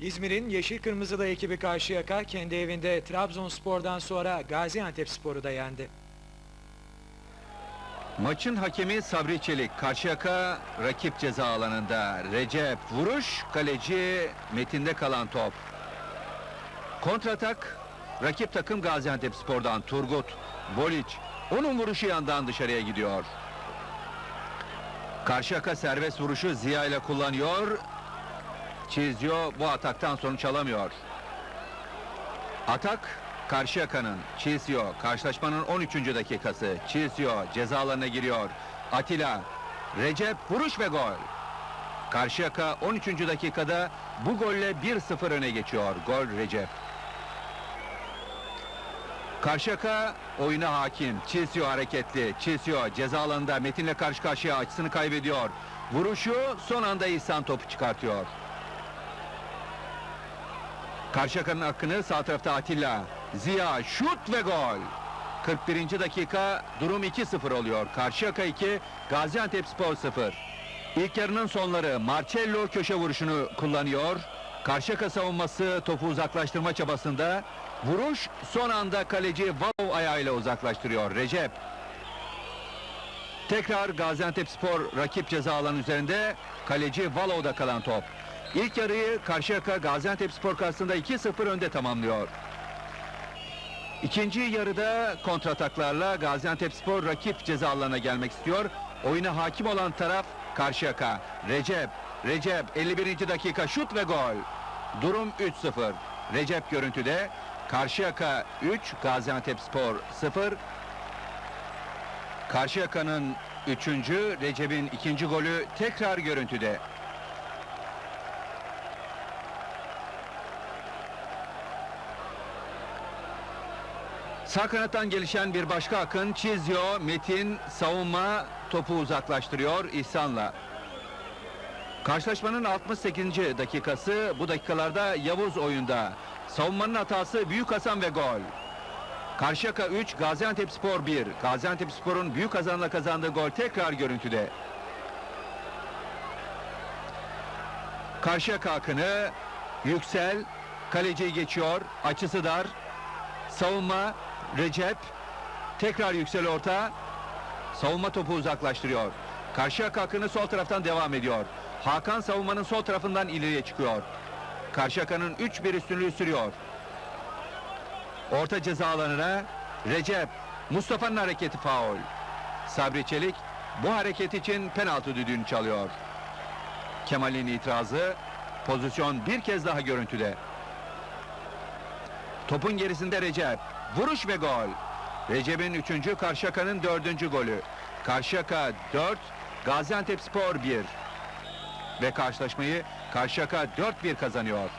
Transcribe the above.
İzmir'in Yeşil Kırmızılı ekibi Karşıyaka kendi evinde Trabzonspor'dan sonra Gaziantepspor'u da yendi. Maçın hakemi Sabri Çelik. Karşıyaka rakip ceza alanında. Recep vuruş, kaleci Metin'de kalan top. Kontratak rakip takım Gaziantepspor'dan Turgut. Boliç. Onun vuruşu yandan dışarıya gidiyor. Karşıyaka serbest vuruşu Ziya ile kullanıyor. Çiziyor bu ataktan sonuç alamıyor. Atak Karşıyaka'nın Çizio karşılaşmanın 13. dakikası. Çizio cezalarına giriyor. Atilla Recep vuruş ve gol. Karşıyaka 13. dakikada bu golle 1-0 öne geçiyor. Gol Recep. Karşıyaka oyuna hakim. Çizio hareketli. Çizio ceza Metin'le karşı karşıya açısını kaybediyor. Vuruşu son anda İhsan topu çıkartıyor Karşıyaka'nın hakkını sağ tarafta Atilla. Ziya şut ve gol. 41. dakika durum 2-0 oluyor. Karşıyaka 2, Gaziantepspor 0. İlk yarının sonları Marcello köşe vuruşunu kullanıyor. Karşıyaka savunması topu uzaklaştırma çabasında. Vuruş son anda kaleci Valov ayağıyla uzaklaştırıyor. Recep. Tekrar Gaziantepspor rakip ceza alanı üzerinde kaleci Valov'da kalan top. İlk yarıyı Karşıyaka Gaziantepspor karşısında 2-0 önde tamamlıyor. İkinci yarıda kontrataklarla Gaziantepspor rakip ceza alanına gelmek istiyor. Oyuna hakim olan taraf Karşıyaka. Recep, Recep 51. dakika şut ve gol. Durum 3-0. Recep görüntüde. Karşıyaka 3, Gaziantepspor 0. Karşıyaka'nın 3. Recep'in ikinci golü tekrar görüntüde. Sağ kanattan gelişen bir başka akın Çizio, Metin, savunma topu uzaklaştırıyor İhsan'la. Karşılaşmanın 68. dakikası bu dakikalarda Yavuz oyunda. Savunmanın hatası Büyük Hasan ve gol. Karşıyaka 3, Gaziantepspor 1. Gaziantepspor'un Büyük Hasan'la kazandığı gol tekrar görüntüde. Karşıyaka akını Yüksel kaleciyi geçiyor. Açısı dar. Savunma Recep tekrar yüksel orta savunma topu uzaklaştırıyor. Karşıyaka akını sol taraftan devam ediyor. Hakan savunmanın sol tarafından ileriye çıkıyor. Karşıyaka'nın 3-1 üstünlüğü sürüyor. Orta ceza alanına Recep Mustafa'nın hareketi faul. Sabri Çelik bu hareket için penaltı düdüğünü çalıyor. Kemal'in itirazı pozisyon bir kez daha görüntüde. Topun gerisinde Recep. Vuruş ve gol. Recep'in üçüncü, Karşıyaka'nın dördüncü golü. Karşıyaka 4, Gaziantepspor 1. Ve karşılaşmayı Karşıyaka 4-1 kazanıyor.